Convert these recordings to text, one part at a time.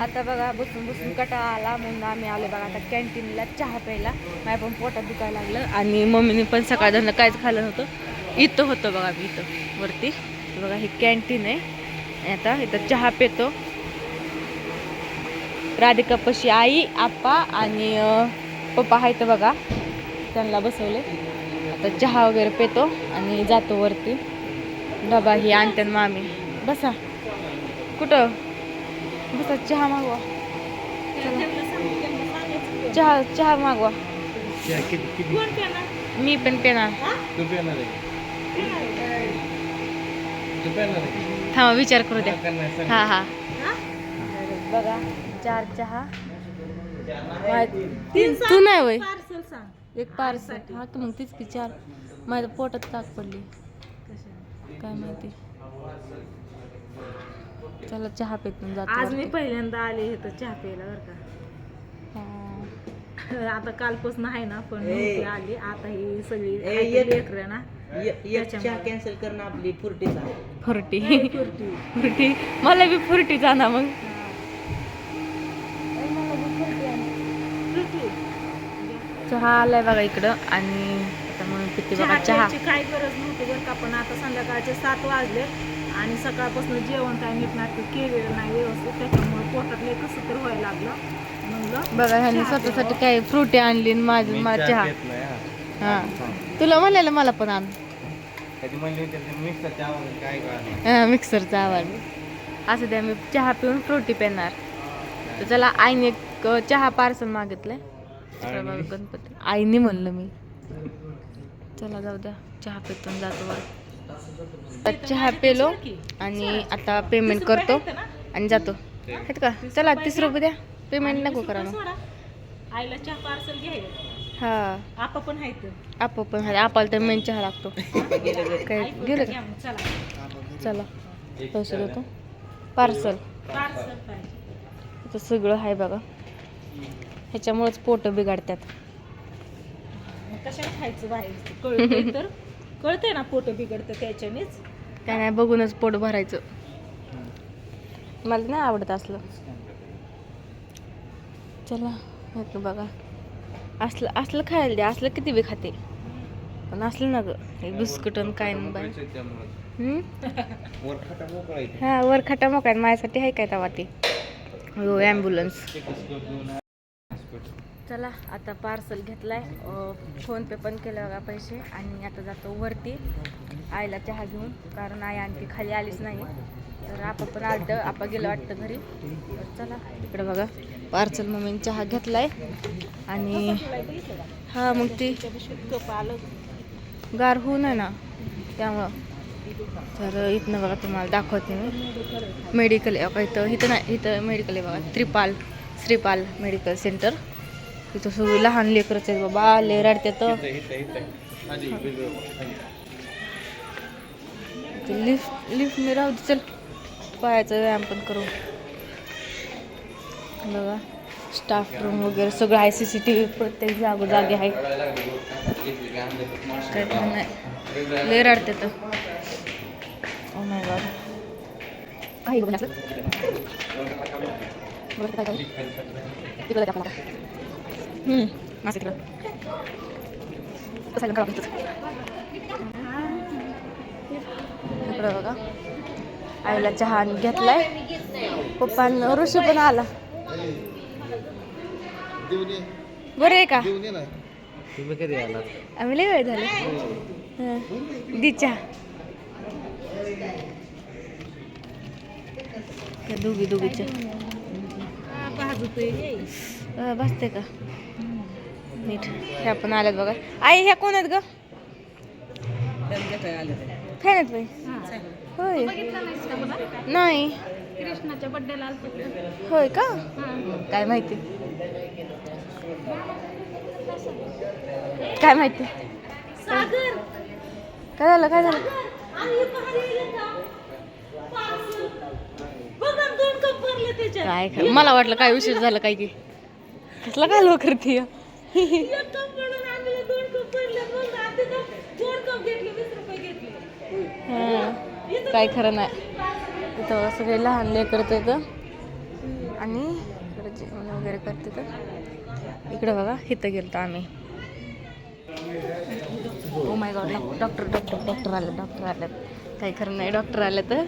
आता बघा बसून बसून कटा आला म्हणून आम्ही आलो बघा आता कॅन्टीनला चहा प्यायला. माझ्या पण पोटात दुखायला लागलं. आणि मम्मीने पण सकाळ धरणं काहीच खाल्लं नव्हतं. इथं होतं बघा मी इथं वरती. बघा ही कॅन्टीन आहे. आता इथं चहा पितो. राधिका पशी आई आप्पा आणि पप्पा आहेत बघा. त्यांना बसवले आता चहा वगैरे पितो आणि जातो वरती. डबा ही आणते मामी. बसा. कुठं? बसा चहा मागवा. चहा चहा मागवा. मी पण पेणार. थांबा विचार करू द्या. हा हा बघा चार चहा. तू नाही वय पार्सल सांग. एक पार्सल हा की मग तीच की चार माझ्या पोटात ताक पडली. काय माहिती? चला चहा पेतून जातो आज मी. पहिल्यांदा आले इथं चहा प्यायला बरं का. हा. आता कालपासून आहे ना पण नव्हती आली. आता ही सगळी ए, ये- लेकर ना चहा कॅन्सल करणं आपली फुरटीचा. फुरटी. कुर्ती फुरटी. मला बी फुरटी जाणार मग. चहा आलाय बघा इकडं आणि पिते बघा चहा चहा. प्यायची काही गरज नव्हती बरं का पण आता संध्याकाळचे सात वाजले. आणि सकाळपासून जेवण काय नीटनाटक केलेलं नाही व्यवस्थित. त्याच्यामुळे पोटात लय कसं तर व्हायला लागलं. म्हणलं बघा ह्याने स्वतःसाठी काय फ्रुटी आणली आणि माझं माझा चहा हा. तुला म्हणलेलं मला पण आण. हा, मिक्सरचा आवाज. असं द्या मी चहा पिऊन फ्रुटी पेणार. तर चला आईने एक चहा पार्सल मागितलंय. गणपती. आईने म्हणलं मी. चला जाऊ द्या. चहा पितून जातो वर चहा पेलो आणि आता पेमेंट करतो आणि जातो. आहेत का? चला तीस रुपये द्या. पेमेंट नको करा आईला चहा पार्सल घ्यायला हा. आपा पण आहेत. आप पण आपल्याला तर मेन चहा लागतो. काय गेलं का? चला. पैसे देतो. पार्सल सगळं आहे बघा. ह्याच्यामुळेच पोट बिघडतात. कशाला खायचं बाहेर? तर. कळतंय ना पोट बिघडतं त्याच्यानेच? काय नाही बघूनच पोट भरायचं. मला नाही आवडत असलं. चला येतो बघा. असलं असलं खायला द्या असलं किती बी खाते. पण असलं ना गं हे बिस्कुट काय नाही बाई. हा वर खटा माझ्यासाठी आहे काय तवा ते? हो ॲम्ब्युलन्स चला आता पार्सल घेतलाय. आहे फोनपे पण केलं बघा पैसे. आणि आता जातो वरती. आईला चहा घेऊन. कारण आई आणखी खाली आलीच नाही. तर आपण पण आलं आपण गेलं वाटतं घरी. तर चला इकडे बघा. पार्सल मम्मीने चहा घेतलाय. आणि हा मग ती गार होऊ नये ना. त्यामुळं. तर इथनं बघा तुम्हाला दाखवते मी. मेडिकल आहे इथं इथं नाही इथं मेडिकल आहे बघा. त्रिपाल श्रीपाल मेडिकल सेंटर तिथं सगळी लहान लेकरच आहेत बाबा ले रडते तर. लिफ्ट लिफ्ट मी राहू दे चल. पायाचा व्यायाम पण करू बघा स्टाफ रूम वगैरे सगळं आहे सी सी टी व्ही प्रत्येक जागोजागी आहे. काय पण नाही. लय रडते तर. ओ माय गॉड काही मासे तिकडं. आहे तिथं. इकडं बघा. आईला चहा घेतलाय. पप्पा ऋषी पण आला. बरं आहे का? तुम्ही कधी आलात आम्ही लय वेळ झाला. दी चहा. त्या दोघी दोघीच्या? बसते का? नीट. ह्या पण आल्यात बघा. आई ह्या कोण आहेत ग? काय नाहीत बाई? होय. नाही. कृष्णाच्या बड्डेला होय का? काय माहिती? काय माहिती? काय झालं? काय झालं? काय मला वाटलं काय विषय झालं काय की. कसला काय लो करते एक कप म्हणून आम्ही दोन कप आता तर दोन कप घेतले वीस रुपये घेतले. काय खरं नाही. इथं सगळे लहान लेकरच येतं आणि इकडे जेवण वगैरे करते तर इकडे बघा इथं गेलो आम्ही. ओ my God doctor doctor doctor आले डॉक्टर आले. काही खरं नाही डॉक्टर आले तर.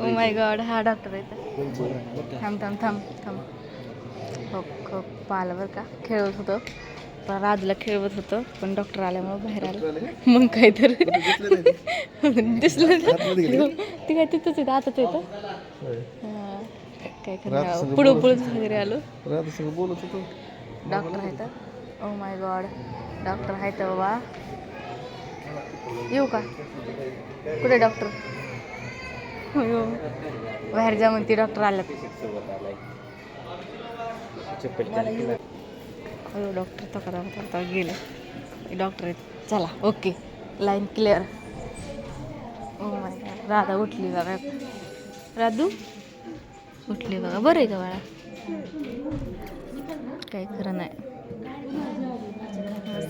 ओ माय गॉड हा डॉक्टर आहे थांब थांब थांब थांब. पाहिलं बरं का. खेळत होतं. पण राजूला खेळवत होतं पण डॉक्टर आल्यामुळे बाहेर आलं. मग काय तर दिसलं ते. काय तिथंच येतं आताच येतं हा. काय करणार पुढं पुढं वगैरे आलो. बोलत होतो. डॉक्टर आहेत ओ माय गॉड डॉक्टर आहेत बाबा. येऊ का? कुठे डॉक्टर बाहेर जा म्हणते डॉक्टर हो डॉक्टर तो करा होता गेले. डॉक्टर आहेत चला okay line clear oh my Radha उठली बघा. राधू? उठली बघा. बरं आहे का बाळा? काही खरं नाही.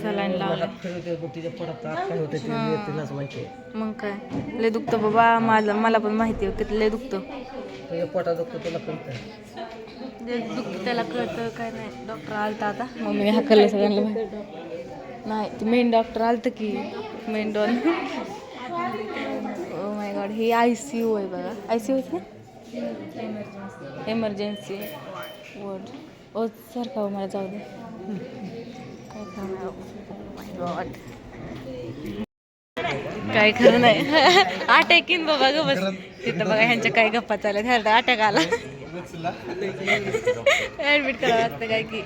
सलाईन लावलं काय मग काय? लय दुखतं बाबा. मला मला पण माहिती आहे किती लय दुखतं. तुझ्या पोटात दुखतो तुला कळतं. लय दुखतं त्याला कळतं काय नाही. डॉक्टर आलता आता. मम्मीने हाकललं सगळ्यांना बाहेर. नाही ते मेन डॉक्टर आलतं की main don oh my God ही आय सी यू आहे बघा. आय सी यू ना? एमर्जन्सी वॉर्ड ओ सारखा हो मला जाऊ दे. काय करणार गॉड काय खरं नाही. अटॅक येईन बाबा ग बस. तिथं बघा ह्यांच्या काय गप्पा चालत ह्याला अटॅक आला. ऍडमिट करावं लागतं काय की.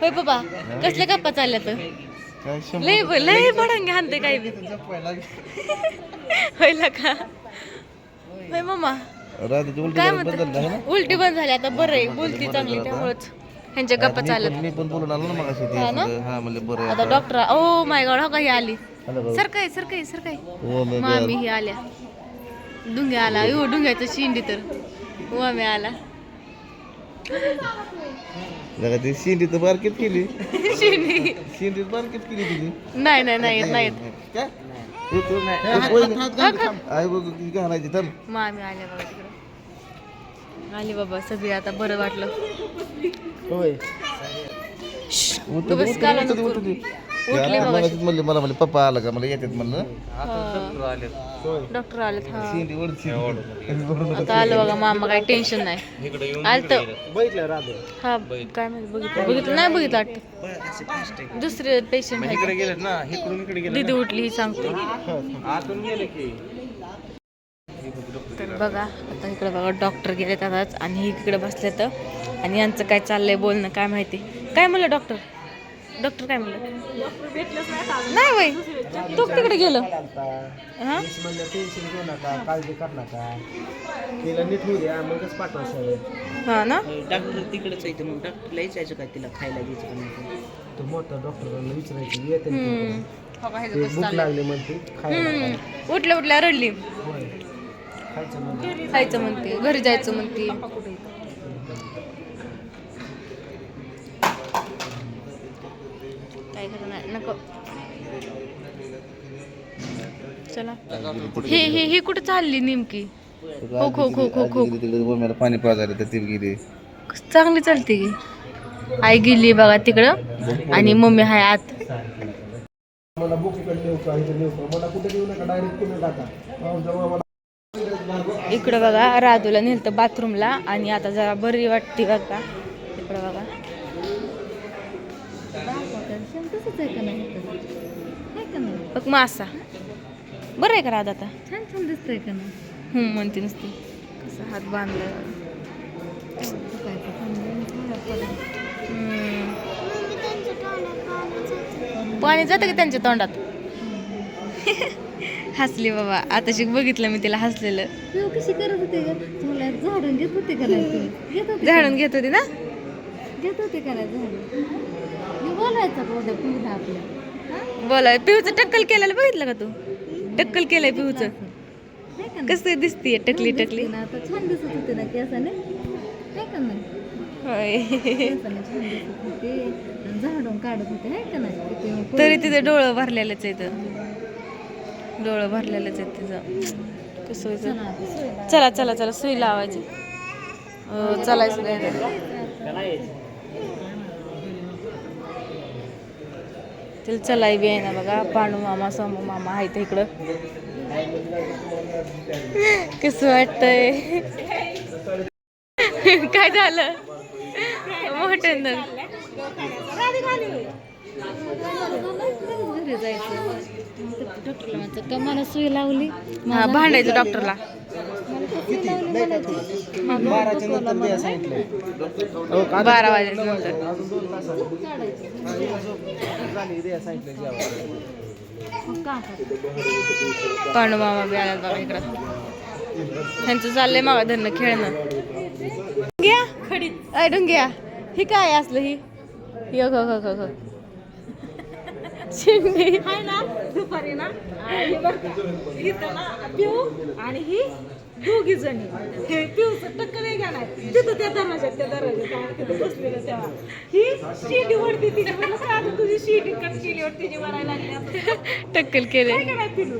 होय बाबा कसल्या गप्पा चालल्या तर? लय लय पडंगे हानते काय बी. होईल का? होय मामा. काय म्हणतात? उलटी बंद झाली. आता बरं आहे. बोलती चांगली त्यामुळेच. ह्यांच्या गप्पा चालत मी पण बोलून आलो ना मग हा ना? हा म्हणजे बरं आता डॉक्टर ओ माय गॉड हो का ही आली. सरकाय सरकाय सरकाय हो मी मामी ही आल्या. डुंग्या आला. यो डुंग्याचं शिंडी तर. मामी आला. ती शिंडी तर बारकीत केली. शिंडी. शिंडी बारकीत केली तुझी नाही नाही नाही येत नाही. काय? घालायची मामी आल्या बघा तिकडं. आली बाबा सगळी आता बरं वाटलं. होय. उठले म्हणले मला म्हणले पप्पा आला का? मला येतात म्हणलं. डॉक्टर आलेत. हा. वरची आता आलं बघा मामा काही टेन्शन नाही. आलं राहतो हा काय माहिती बघितलं. बघितलं नाही बघितलं वाटतं. दुसरे पेशंट इकडे दीदी उठली ही सांगते. आतून गेले की. तर बघा आता इकडे बघा डॉक्टर गेलेत आताच आणि ही इकडे बसले तर आणि यांचं काय चाललंय बोलणं काय माहिती. काय म्हणलं डॉक्टर डॉक्टर काय म्हणलं? नाही वय. तू तिकडे गेलं. हा? म्हणलं टेन्शन घेऊ नका काळजी कर नका. तिला नीट होऊ द्या मगच पाठवा हा ना? डॉक्टर तिकडेच आहे मग डॉक्टरला विचारायचं काय तिला खायला द्यायचं का नाही? तो मोठा डॉक्टरला विचारायचं येते हम्म. हो का, भूक? लागली म्हणते खायला. उठल्या उठल्या रडली. खायचं म्हणते घरी जायचं म्हणते. नाही नको. चला हे हे हे कुठं चालली नेमकी? खो खो खो खो खो तिकडे मला पाणी पाजायला तर ती गेली चांगली चालते की. आई गेली बघा तिकडं आणि मम्मी हाय आत. इकडं बघा राधूला नेलतं बाथरूमला आणि आता जरा बरी वाटते बघा. इकडं बघा. बघ मासा. बरं आहे का राधा आता? छान छान दिसतंय का नाही? हम्म म्हणते नुसती. कसं हात बांधला. पाणी जातं का त्यांच्या तोंडात? हसली बाबा. आता शिक बघितलं मी तिला हसलेलं. कशी करत होते तुला झाडून घेत होते का नाही तू घेत होते झाडून घेत होती ना? घेत होते का नाही झाडून? बोलायचं आपल्या बोला पिऊचं टक्कल केलेलं बघितलं का तू? टक्कल केलंय पिहूचं नाही का नाही? कसं दिसतीये टकली टकली? ना आता छान दिसत होते ना केसाने आहे का नाही होय. केसाने झाडून काढत होते आहे का नाही तरी तिथे डोळं भरलेलंच आहे इथं. डोळं भरलेलंच आहे तिचं. कसं व्हायचं चला चला चला चला सुई लावायची. अं, चालायचं काय चलाई बी आहे ना बघा. पांडू मामा समू मामा आहेत इकडं. कसं वाटतंय? काय झालं? मोठं मला सुई लावली हा भांडायचं डॉक्टरला. बाराच्या नंतर द्या बारा वाजे अजून पांडू मामा बी आल्यात बाबा इकडं. ह्यांचं चाललंय मागा धरणं खेळणं. घ्या खडी अय डुंग्या ही काय असलं ही? यो हो हो हो शिंडी हाय ना दुपारी ना. आणि बघ इथं ना पिऊ आणि ही दोघी जणी. हे पिऊचं टक्कर नाही तिथं त्या दरवाज्यात त्या आम्ही तिथं बसलेलं तेव्हा. ही शिडी वरती म्हणलं तुझी शिडी कट केली तिची लागली. टक्कल केले काय का नाही पिलू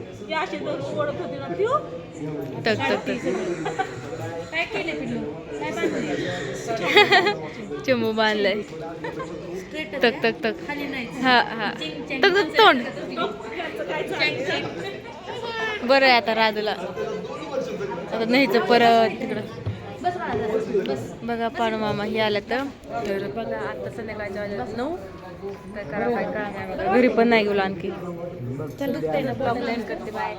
ओढत होती ना पिऊ? टक टक काय केले पिलू? काय बांधले? चमू बांधलाय. तक तक तक. हा हा. तक तक तोंड. बरं आहे आता राजूला. आता न्यायचं परत तिकडं. बघा पाणू मामा हे आलं तर बघा आता संध्याकाळच्या नऊ? काय करा काय कळा नाही बघा. घरी पण नाही गेलो आणखी. चल करते बाय